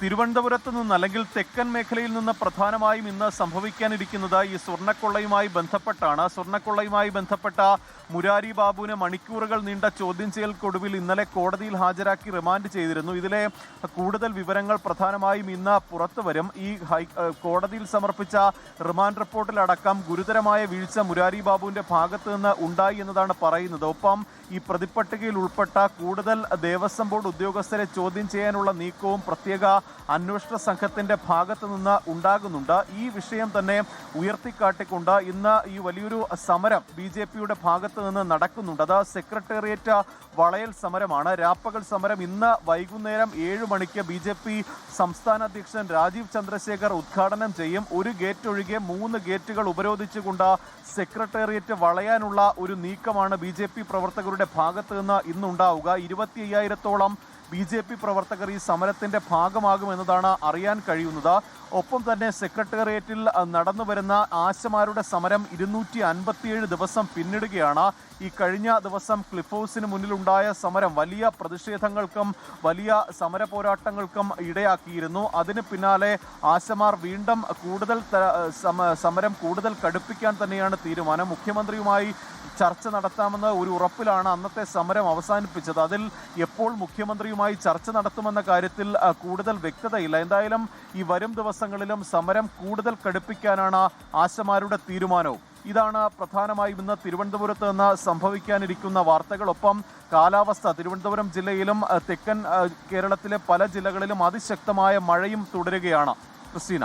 തിരുവനന്തപുരത്ത് നിന്ന് അല്ലെങ്കിൽ തെക്കൻ മേഖലയിൽ നിന്ന് പ്രധാനമായും ഇന്ന് സംഭവിക്കാനിരിക്കുന്നത് ഈ സ്വർണക്കൊള്ളയുമായി ബന്ധപ്പെട്ടാണ്. സ്വർണക്കൊള്ളയുമായി ബന്ധപ്പെട്ട മുരാരി ബാബുവിനെ മണിക്കൂറുകൾ നീണ്ട ചോദ്യം ചെയ്യൽക്കൊടുവിൽ ഇന്നലെ കോടതിയിൽ ഹാജരാക്കി റിമാൻഡ് ചെയ്തിരുന്നു. ഇതിലെ കൂടുതൽ വിവരങ്ങൾ പ്രധാനമായും ഇന്ന് പുറത്തു വരും. ഈ ഹൈ കോടതിയിൽ സമർപ്പിച്ച റിമാൻഡ് റിപ്പോർട്ടിലടക്കം ഗുരുതരമായ വീഴ്ച മുരാരി ബാബുവിന്റെ ഭാഗത്തു നിന്ന് ഉണ്ടായി എന്നതാണ് പറയുന്നത്. ഒപ്പം ഈ പ്രതിപ്പട്ടികയിൽ ഉൾപ്പെട്ട കൂടുതൽ ദേവസ്വം ബോർഡ് ഉദ്യോഗസ്ഥരെ ചോദ്യം ചെയ്യാനുള്ള നീക്കവും പ്രത്യേക അന്വേഷണ സംഘത്തിന്റെ ഭാഗത്തു നിന്ന് ഉണ്ടാകുന്നുണ്ട്. ഈ വിഷയം തന്നെ ഉയർത്തിക്കാട്ടിക്കൊണ്ട് ഇന്ന് ഈ വലിയൊരു സമരം ബി ജെ പിയുടെ ഭാഗത്ത് നിന്ന് നടക്കുന്നുണ്ട്. അത് സെക്രട്ടേറിയറ്റ് വളയൽ സമരമാണ്. രാപ്പകൽ സമരം ഇന്ന് വൈകുന്നേരം ഏഴ് മണിക്ക് ബി ജെ പി സംസ്ഥാന അധ്യക്ഷൻ രാജീവ് ചന്ദ്രശേഖർ ഉദ്ഘാടനം ചെയ്യും. ഒരു ഗേറ്റ് ഒഴികെ മൂന്ന് ഗേറ്റുകൾ ഉപരോധിച്ചുകൊണ്ട് സെക്രട്ടേറിയറ്റ് വളയാനുള്ള ഒരു നീക്കമാണ് ബി പ്രവർത്തകരുടെ ഭാഗത്ത് നിന്ന് ഇന്നുണ്ടാവുക. ഇരുപത്തി അയ്യായിരത്തോളം ബി ജെ പി പ്രവർത്തകർ ഈ സമരത്തിന്റെ ഭാഗമാകുമെന്നതാണ് അറിയാൻ കഴിയുന്നത്. ഒപ്പം തന്നെ സെക്രട്ടേറിയറ്റിൽ നടന്നു വരുന്ന ആശമാരുടെ സമരം ഇരുന്നൂറ്റി അൻപത്തിയേഴ് ദിവസം പിന്നിടുകയാണ്. ഈ കഴിഞ്ഞ ദിവസം ക്ലിഫ് ഹൗസിന് മുന്നിലുണ്ടായ സമരം വലിയ പ്രതിഷേധങ്ങൾക്കും വലിയ സമര പോരാട്ടങ്ങൾക്കും ഇടയാക്കിയിരുന്നു. അതിന് പിന്നാലെ ആശമാർ വീണ്ടും കൂടുതൽ സമരം കൂടുതൽ കടുപ്പിക്കാൻ തന്നെയാണ് തീരുമാനം. മുഖ്യമന്ത്രിയുമായി ചർച്ച നടത്താമെന്ന ഒരു ഉറപ്പിലാണ് അന്നത്തെ സമരം അവസാനിപ്പിച്ചത്. അതിൽ എപ്പോൾ മുഖ്യമന്ത്രിയുമായി ചർച്ച നടത്തുമെന്ന കാര്യത്തിൽ കൂടുതൽ വ്യക്തതയില്ല. എന്തായാലും ഈ വരും ദിവസങ്ങളിലും സമരം കൂടുതൽ കടുപ്പിക്കാനാണ് ആശമാരുടെ തീരുമാനവും. ഇതാണ് പ്രധാനമായും ഇന്ന് തിരുവനന്തപുരത്ത് നിന്ന് സംഭവിക്കാനിരിക്കുന്ന വാർത്തകളൊപ്പം കാലാവസ്ഥ. തിരുവനന്തപുരം ജില്ലയിലും തെക്കൻ കേരളത്തിലെ പല ജില്ലകളിലും അതിശക്തമായ മഴയും തുടരുകയാണ്. ക്രിസ്റ്റീന.